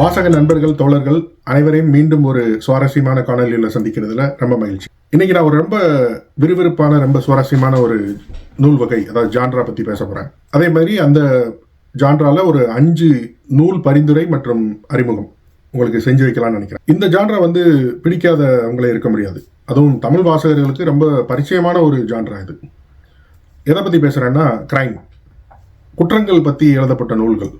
வாசக நண்பர்கள் தோழர்கள் அனைவரையும் மீண்டும் ஒரு சுவாரஸ்யமான காணொலியில் சந்திக்கிறதுல ரொம்ப மகிழ்ச்சி. இன்னைக்கு நான் ஒரு ரொம்ப விறுவிறுப்பான ரொம்ப சுவாரஸ்யமான ஒரு நூல் வகை அதாவது ஜான்ரா பத்தி பேச போறேன். அதே மாதிரி அந்த ஜான்ரால ஒரு அஞ்சு நூல் பரிந்துரை மற்றும் அறிமுகம் உங்களுக்கு செஞ்சு வைக்கலாம்னு நினைக்கிறேன். இந்த ஜான்ரா வந்து பிடிக்காதவங்களே இருக்க முடியாது. அதுவும் தமிழ் வாசகர்களுக்கு ரொம்ப பரிச்சயமான ஒரு ஜான்ரா இது. எதை பற்றி பேசுகிறேன்னா கிரைம் குற்றங்கள் பற்றி எழுதப்பட்ட நூல்கள்.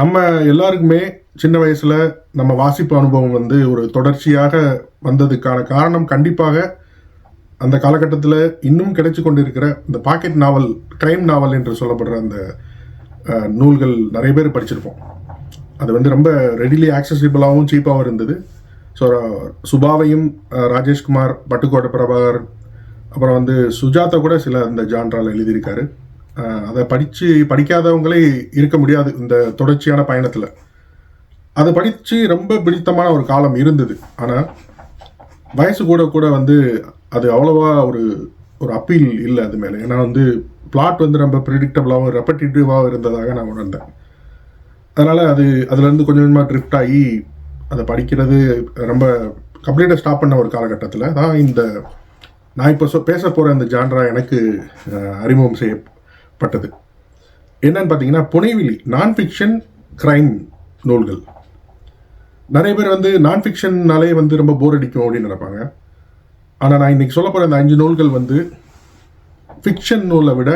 நம்ம எல்லாருக்குமே சின்ன வயசில் நம்ம வாசிப்பு அனுபவம் வந்து ஒரு தொடர்ச்சியாக வந்ததுக்கான காரணம் கண்டிப்பாக அந்த காலகட்டத்தில் இன்னும் கிடைச்சி கொண்டிருக்கிற இந்த பாக்கெட் நாவல் கிரைம் நாவல் என்று சொல்லப்படுற அந்த நூல்கள் நிறைய பேர் படிச்சிருப்போம். அது வந்து ரொம்ப ரெடிலி ஆக்சசிபிளாகவும் சீப்பாகவும் இருந்தது. ஸோ சுபாவையும் ராஜேஷ்குமார் பட்டுக்கோட்டை பிரபாகர் அப்புறம் வந்து சுஜாதா கூட சில அந்த ஜான்ரால் எழுதியிருக்காரு. அதை படித்து படிக்காதவங்களே இருக்க முடியாது இந்த தொடர்ச்சியான பயணத்தில். அதை படித்து ரொம்ப பிடித்தமான ஒரு காலம் இருந்தது. ஆனால் வயசு கூட கூட வந்து அது அவ்வளோவா ஒரு ஒரு அப்பீல் இல்லை அது மேலே. ஏன்னா வந்து பிளாட் வந்து ரொம்ப ப்ரிடிக்டபுளாகவும் ரெப்படிட்டிவாகவும் இருந்ததாக நான் உணர்ந்தேன். அதனால் அது அதுலேருந்து கொஞ்சம் கொஞ்சமாக ட்ரிஃப்ட் ஆகி அதை படிக்கிறது ரொம்ப கம்ப்ளீட்டாக ஸ்டாப் பண்ண ஒரு காலகட்டத்தில் தான் இந்த நான் இப்போ சொ பேச போகிற இந்த ஜான்ரா எனக்கு அறிமுகம் செய்யப்பட்டது. என்னன்னு பார்த்தீங்கன்னா புனைவிலி நான் ஃபிக்ஷன் க்ரைம் நூல்கள். நிறைய பேர் வந்து நான் ஃபிக்ஷன்னாலே வந்து ரொம்ப போர் அடிக்கும் அப்படின்னு நினைப்பாங்க. ஆனால் நான் இன்னைக்கு சொல்ல போகிற இந்த அஞ்சு நூல்கள் வந்து ஃபிக்ஷன் நூலை விட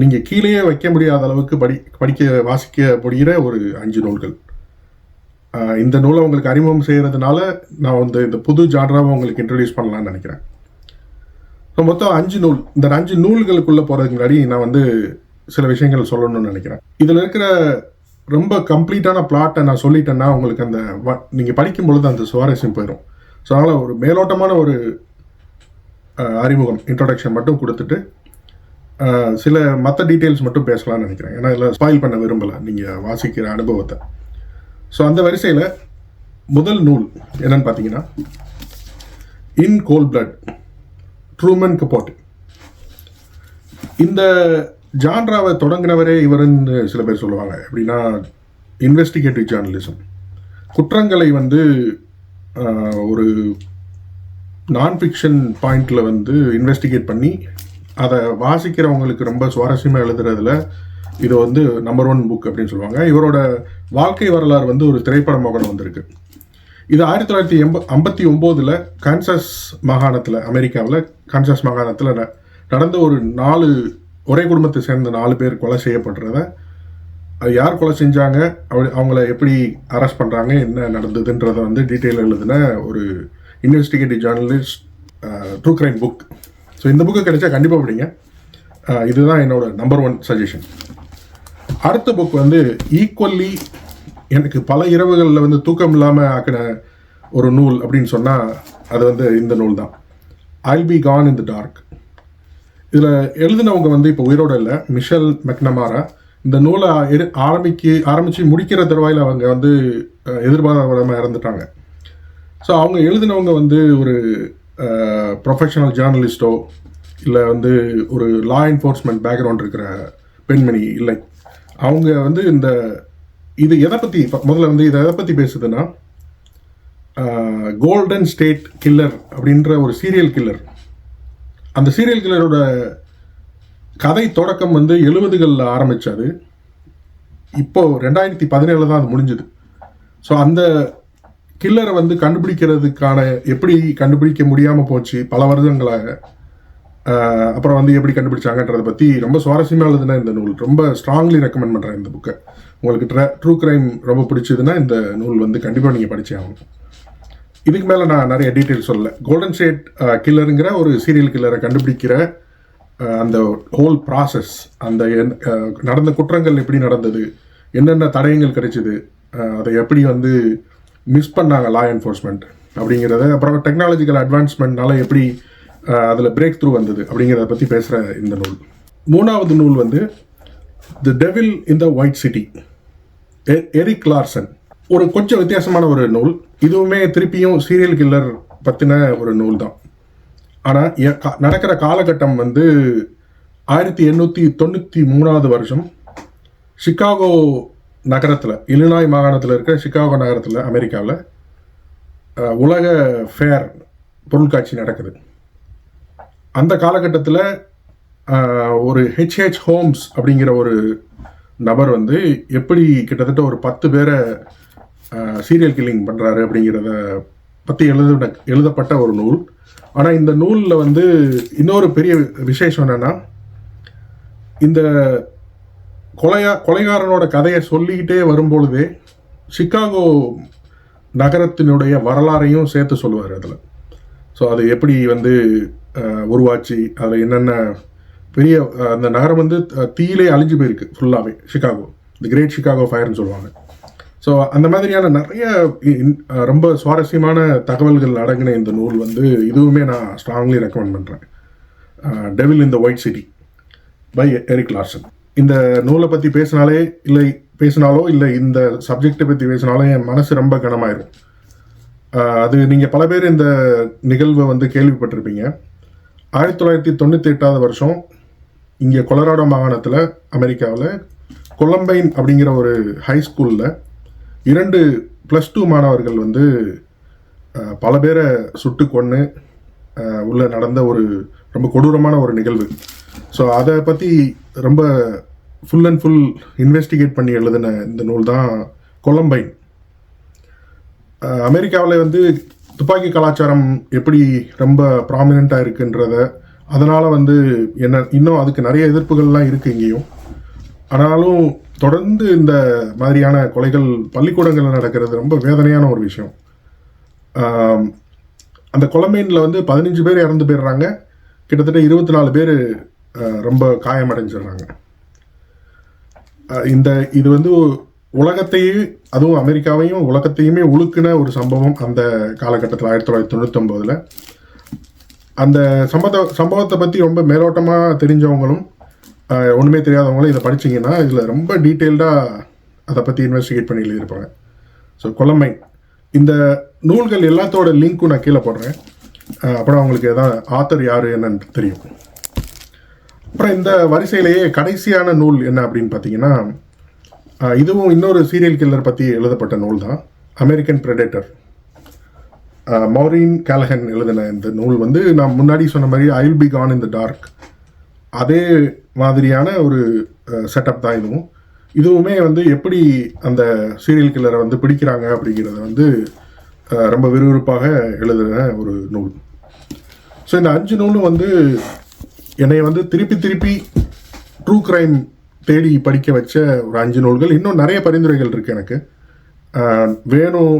நீங்கள் கீழேயே வைக்க முடியாத அளவுக்கு படி படிக்க வாசிக்க முடிகிற ஒரு அஞ்சு நூல்கள். இந்த நூலை உங்களுக்கு அறிமுகம் செய்கிறதுனால நான் வந்து இந்த புது ஜான்ராவை உங்களுக்கு இன்ட்ரடியூஸ் பண்ணலான்னு நினைக்கிறேன். ஸோ மொத்தம் அஞ்சு நூல். இந்த அஞ்சு நூல்களுக்குள்ளே போகிறதுக்கு முன்னாடி நான் வந்து சில விஷயங்கள் சொல்லணும்னு நினைக்கிறேன். இதில் இருக்கிற ரொம்ப கம்ப்ளீட்டான பிளாட்டை நான் சொல்லிட்டேன்னா உங்களுக்கு அந்த வ- நீங்கள் படிக்கும் பொழுது அந்த சுவாரஸ்யம் போயிடும் ஸோ அதனால் ஒரு மேலோட்டமான ஒரு அறிமுகம் இன்ட்ரொடக்ஷன் மட்டும் கொடுத்துட்டு சில மற்ற டீட்டெயில்ஸ் மட்டும் பேசலாம்னு நினைக்கிறேன். ஏன்னா இதில் ஸ்பாயில் பண்ண விரும்பலை நீங்கள் வாசிக்கிற அனுபவத்தை. ஸோ அந்த வரிசையில் முதல் நூல் என்னன்னு பார்த்தீங்கன்னா in cold blood Truman Capote இந்த ஜான்ராவை தொடங்கினவரே இவருன்னு சில பேர் சொல்லுவாங்க. எப்படின்னா இன்வெஸ்டிகேட்டிவ் ஜேர்னலிசம் குற்றங்களை வந்து ஒரு நான் ஃபிக்ஷன் பாயிண்டில் வந்து இன்வெஸ்டிகேட் பண்ணி அதை வாசிக்கிறவங்களுக்கு ரொம்ப சுவாரஸ்யமாக எழுதுறதுல இது வந்து நம்பர் ஒன் புக் அப்படின்னு சொல்லுவாங்க. இவரோட வாழ்க்கை வரலாறு வந்து ஒரு திரைப்படமாக கூட வந்திருக்கு. இது ஆயிரத்தி தொள்ளாயிரத்தி எண்ப ஐம்பத்தி ஒம்போதில் கான்சாஸ் மாகாணத்தில் அமெரிக்காவில் கான்சாஸ் மாகாணத்தில் நடந்த ஒரு நாலு ஒரே குடும்பத்தை சேர்ந்த நாலு பேர் கொலை செய்யப்படுறத அது யார் கொலை செஞ்சாங்க அவ- அவங்கள எப்படி அரெஸ்ட் பண்ணுறாங்க என்ன நடந்ததுன்றத வந்து டீட்டெயில் எழுதின ஒரு investigative journalist true crime book so இந்த புக்கு கிடைச்சா கண்டிப்பாக படிங்க. இதுதான் என்னோட நம்பர் ஒன் சஜஷன் அடுத்த புக் வந்து ஈக்குவல்லி எனக்கு பல இரவுகளில் வந்து தூக்கம் இல்லாமல் ஆக்கின ஒரு நூல் அப்படின்னு சொன்னால் அது வந்து இந்த நூல் தான் I'll be gone in the dark இதில் எழுதினவங்க வந்து இப்போ உயிரோட இல்லை. Michelle McNamara. இந்த நூலை எரு- ஆரம்பிக்க ஆரம்பித்து முடிக்கிற தருவாயில் அவங்க வந்து எதிர்பாராதமாக இறந்துட்டாங்க. ஸோ அவங்க எழுதினவங்க வந்து ஒரு ப்ரொஃபஷனல் ஜேர்னலிஸ்டோ இல்லை வந்து ஒரு லா என்ஃபோர்ஸ்மெண்ட் பேக்ரவுண்ட் இருக்கிற பெண்மணி இல்லை. அவங்க வந்து இந்த இது எதை பற்றி முதல்ல வந்து இதை எதை பற்றி பேசுதுன்னா கோல்டன் ஸ்டேட் கில்லர் அப்படின்ற ஒரு சீரியல் கில்லர் அந்த சீரியல் கில்லரோட கதை தொடக்கம் வந்து எழுபதுகளில் ஆரம்பித்தாரு இப்போது ரெண்டாயிரத்தி பதினேழில் தான் அது முடிஞ்சுது. ஸோ அந்த கில்லரை வந்து கண்டுபிடிக்கிறதுக்கான எப்படி கண்டுபிடிக்க முடியாமல் போச்சு பல வருடங்களாக அப்புறம் வந்து எப்படி கண்டுபிடிச்சாங்கன்றதை பற்றி ரொம்ப சுவாரஸ்யமாக எழுதுனா இந்த நூல். ரொம்ப ஸ்ட்ராங்லி ரெக்கமெண்ட் பண்ணுறேன் இந்த புக்கை உங்களுக்கு ட்ரூ கிரைம் ரொம்ப பிடிச்சதுன்னா இந்த நூல் வந்து கண்டிப்பாக நீங்கள் படிச்சே ஆகணும். இதுக்கு மேலே நான் நிறைய டீட்டெயில் சொல்லல. கோல்டன் ஸ்டேட் கில்லருங்கிற ஒரு சீரியல் கில்லரை கண்டுபிடிக்கிற uh, அந்த ஹோல் ப்ராசஸ் அந்த என்- uh, நடந்த குற்றங்கள் எப்படி நடந்தது என்னென்ன தடயங்கள் கிடைச்சிது uh, அதை எப்படி வந்து மிஸ் பண்ணாங்க லா என்ஃபோர்ஸ்மெண்ட் அப்படிங்கிறத அப்புறம் டெக்னாலஜிக்கல் அட்வான்ஸ்மெண்ட்னால எப்படி அதில் பிரேக் த்ரூ வந்தது அப்படிங்கிறத பற்றி பேசுகிற இந்த நூல். மூணாவது நூல் வந்து the devil in the white city Erik Larson. ஒரு கொஞ்சம் வித்தியாசமான ஒரு நூல். இதுவுமே திருப்பியும் சீரியல் கில்லர் பற்றின ஒரு நூல் தான் ஆனால் நடக்கிற காலகட்டம் வந்து ஆயிரத்தி எண்ணூற்றி தொண்ணூற்றி மூணாவது வருஷம் சிகாகோ நகரத்தில் இலினாய் மாகாணத்தில் இருக்கிற சிகாகோ நகரத்தில் அமெரிக்காவில் உலக ஃபேர் பொருட்காட்சி நடக்குது. அந்த காலகட்டத்தில் ஒரு ஹெச்ஹெச் ஹோம்ஸ் அப்படிங்கிற ஒரு நபர் வந்து எப்படி கிட்டத்தட்ட ஒரு பத்து பேரை சீரியல் கில்லிங் பண்ணுறாரு அப்படிங்கிறத பற்றி எழுத எழுதப்பட்ட ஒரு நூல். ஆனால் இந்த நூலில் வந்து இன்னொரு பெரிய விசேஷம் என்னென்னா இந்த கொலையா கொலைகாரனோட கதையை சொல்லிக்கிட்டே வரும்பொழுதே சிக்காகோ நகரத்தினுடைய வரலாறையும் சேர்த்து சொல்லுவார் அதில். ஸோ அது எப்படி வந்து உருவாச்சு அதில் என்னென்ன பெரிய அந்த நகரம் வந்து தீயிலே அழிஞ்சு போயிருக்கு ஃபுல்லாகவே சிகாகோ தி கிரேட் சிகாகோ ஃபயர்னு சொல்லுவாங்க. ஸோ அந்த மாதிரியான நிறைய ரொம்ப சுவாரஸ்யமான தகவல்கள் அடங்கின இந்த நூல் வந்து இதுவுமே நான் ஸ்ட்ராங்லி ரெக்கமெண்ட் பண்ணுறேன் devil in the white city by Erik Larson இந்த நூலை பற்றி பேசினாலே இல்லை பேசினாலோ இல்லை இந்த சப்ஜெக்டை பற்றி பேசினாலோ என் மனசு ரொம்ப கனமாயிரும். அது நீங்கள் பல பேர் இந்த நிகழ்வை வந்து கேள்விப்பட்டிருப்பீங்க. ஆயிரத்தி தொள்ளாயிரத்தி தொண்ணூற்றி எட்டாவது வருஷம் இங்கே கொலராடோ மாகாணத்தில் அமெரிக்காவில் கொலம்பைன் அப்படிங்கிற ஒரு ஹை ஸ்கூலில் இரண்டு ப்ளஸ் டூ மாணவர்கள் வந்து பல பேரை சுட்டு கொன்று உள்ளே நடந்த ஒரு ரொம்ப கொடூரமான ஒரு நிகழ்வு. ஸோ அதை பற்றி ரொம்ப ஃபுல் அண்ட் ஃபுல் இன்வெஸ்டிகேட் பண்ணி எழுதின இந்த நூல் தான் கொலம்பைன். அமெரிக்காவில் வந்து துப்பாக்கி கலாச்சாரம் எப்படி ரொம்ப ப்ராமினெண்ட்டாக இருக்குன்றத அதனால் வந்து என்ன இன்னும் அதுக்கு நிறைய எதிர்ப்புகள்லாம் இருக்குது இங்கேயும். ஆனாலும் தொடர்ந்து இந்த மாதிரியான கொலைகள் பள்ளிக்கூடங்களில் நடக்கிறது ரொம்ப வேதனையான ஒரு விஷயம். அந்த கொலமீனில் வந்து பதினஞ்சு பேர் இறந்து போயிடுறாங்க. கிட்டத்தட்ட இருபத்தி நாலு பேர் ரொம்ப காயமடைஞ்சிடுறாங்க. இந்த இது வந்து உலகத்தையே அதுவும் அமெரிக்காவையும் உலகத்தையுமே உழுக்கின ஒரு சம்பவம் அந்த காலகட்டத்தில் ஆயிரத்தி தொள்ளாயிரத்தி தொண்ணூத்தொம்போதில். அந்த சம்பவ சம்பவத்தை பற்றி ரொம்ப மேலோட்டமாக தெரிஞ்சவங்களும் ஒன்றுமே தெரியாதவங்களும் இதை படிச்சீங்கன்னா இதில் ரொம்ப டீட்டெயில்டாக அதை பற்றி இன்வெஸ்டிகேட் பண்ணி எழுதியிருப்பாங்க. ஸோ கொலமை. இந்த நூல்கள் எல்லாத்தோட லிங்க்கும் நான் கீழே போடுறேன். அப்புறம் அவங்களுக்கு எதாவது ஆத்தர் யார் என்னன்னு தெரியும். அப்புறம் இந்த வரிசையிலேயே கடைசியான நூல் என்ன அப்படின்னு பார்த்தீங்கன்னா இதுவும் இன்னொரு சீரியல் கில்லர் பற்றி எழுதப்பட்ட நூல் தான். அமெரிக்கன் ப்ரெடேட்டர் மௌரின் கேலஹன் எழுதின இந்த நூல் வந்து நான் முன்னாடி சொன்ன மாதிரி I will be gone in the dark அதே மாதிரியான ஒரு செட்டப் தான் இதுவும். இதுவுமே வந்து எப்படி அந்த சீரியல் கில்லரை வந்து பிடிக்கிறாங்க அப்படிங்கிறத வந்து ரொம்ப விறுவிறுப்பாக எழுதுகிற ஒரு நூல். ஸோ இந்த அஞ்சு நூலும் வந்து என்னை வந்து திருப்பி திருப்பி ட்ரூ கிரைம் தேடி படிக்க வச்ச ஒரு அஞ்சு நூல்கள். இன்னும் நிறைய பரிந்துரைகள் இருக்குது எனக்கு. வேணும்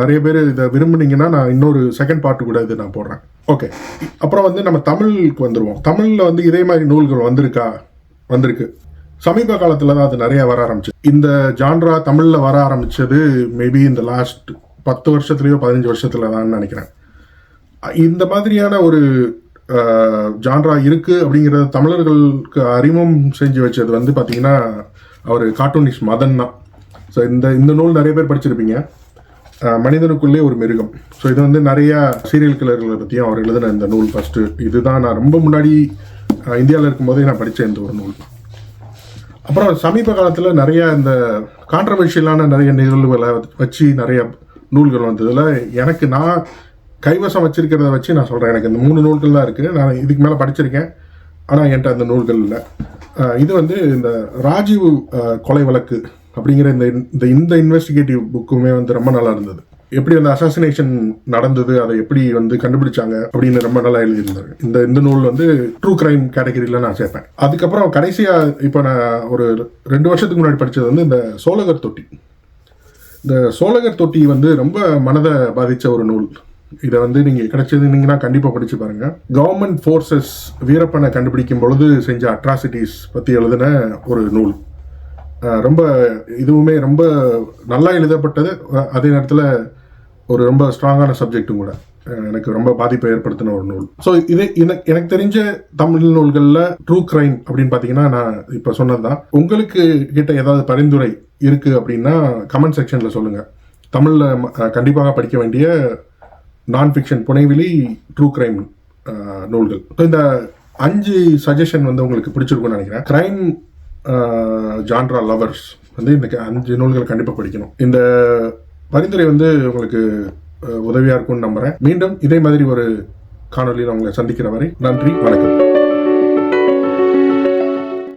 நிறைய பேர் இதை விரும்புனீங்கன்னா நான் இன்னொரு செகண்ட் பார்ட்டு கூட இது நான் போடுறேன். ஓகே. அப்புறம் வந்து நம்ம தமிழுக்கு வந்துடுவோம் தமிழில் வந்து இதே மாதிரி நூல்கள் வந்திருக்கா? வந்திருக்கு. சமீப காலத்தில் தான் அது நிறைய வர ஆரம்பிச்சு. இந்த ஜான்ரா தமிழில் வர ஆரம்பித்தது மேபி இந்த லாஸ்ட் பத்து வருஷத்துலேயோ பதினஞ்சு வருஷத்தில் தான் நினைக்கிறேன். இந்த மாதிரியான ஒரு ஜான்ரா இருக்குது அப்படிங்கிறத தமிழர்களுக்கு அறிமுகம் செஞ்சு வச்சது வந்து பார்த்தீங்கன்னா அவர் கார்ட்டூனிஸ்ட் மதன் தான். ஸோ இந்த இந்த நூல் நிறைய பேர் படிச்சிருப்பீங்க. மனிதனுக்குள்ளே ஒரு மிருகம். ஸோ இது வந்து நிறையா சீரியல் கிளர்களை பற்றியும் அவர் எழுதின இந்த நூல் ஃபஸ்ட்டு இதுதான் நான் ரொம்ப முன்னாடி இந்தியாவில் இருக்கும்போதே நான் படித்த இந்த ஒரு நூல். அப்புறம் சமீப காலத்தில் நிறைய இந்த கான்ட்ரவர்ஷியலான நிறைய நிகழ்வுகளை வச்சு நிறைய நூல்கள் வந்ததில் எனக்கு நான் கைவசம் வச்சிருக்கிறத வச்சு நான் சொல்கிறேன் எனக்கு இந்த மூணு நூல்கள் தான் இருக்குது நான் இதுக்கு மேலே படிச்சிருக்கேன். ஆனால் என்கிட்ட அந்த நூல்கள் இல்லை. இது வந்து இந்த ராஜீவ் கொலை வழக்கு. அப்படிங்கிற இந்த இந்த இந்த இன்வெஸ்டிகேட்டிவ் புக்குமே வந்து ரொம்ப நல்லா இருந்தது. எப்படி அந்த அசாசினேஷன் நடந்தது அதை எப்படி வந்து கண்டுபிடிச்சாங்க அப்படின்னு ரொம்ப நல்லா எழுதியிருந்தாரு. இந்த இந்த நூல் வந்து ட்ரூ கிரைம் கேட்டகரியில் நான் சேர்ப்பேன். அதுக்கப்புறம் கடைசியாக இப்போ நான் ஒரு ரெண்டு வருஷத்துக்கு முன்னாடி படித்தது வந்து இந்த சோழகர் தொட்டி. இந்த சோழகர் தொட்டி வந்து ரொம்ப மனதை பாதித்த ஒரு நூல். இதை வந்து நீங்கள் கிடைச்சதுனீங்கன்னா கண்டிப்பாக படித்து பாருங்கள் கவர்மெண்ட் ஃபோர்ஸஸ் வீரப்பனை கண்டுபிடிக்கும் பொழுது செஞ்ச அட்ராசிட்டிஸ் பற்றி எழுதின ஒரு நூல். ரொம்ப இதுவுமே ரொம்ப நல்லா எழுதப்பட்டது. அதே நேரத்தில் ஒரு ரொம்ப ஸ்ட்ராங்கான சப்ஜெக்ட்டும் கூட. எனக்கு ரொம்ப பாதிப்பை ஏற்படுத்தின ஒரு நூல். ஸோ இது எனக்கு எனக்கு தெரிஞ்ச தமிழ் நூல்களில் ட்ரூ கிரைம் அப்படின்னு பார்த்தீங்கன்னா நான் இப்போ சொன்னது தான் உங்களுக்கு கிட்ட ஏதாவது பரிந்துரை இருக்குது அப்படின்னா கமெண்ட் செக்ஷனில் சொல்லுங்கள் தமிழில் கண்டிப்பாக படிக்க வேண்டிய நான் ஃபிக்ஷன் புனைவிலி ட்ரூ கிரைம் நூல்கள். இப்போ இந்த அஞ்சு சஜஷன் வந்து உங்களுக்கு பிடிச்சிருக்கும்னு நினைக்கிறேன். கிரைம் ஜான்ரா லவர்ஸ் வந்து இந்த க- அஞ்சு நூல்கள் கண்டிப்பாக படிக்கணும். இந்த பரிந்துரை வந்து உங்களுக்கு உதவியாக இருக்கும்னு நம்புகிறேன் மீண்டும் இதே மாதிரி ஒரு காணொலியில் உங்களை சந்திக்கிற வரை நன்றி வணக்கம்.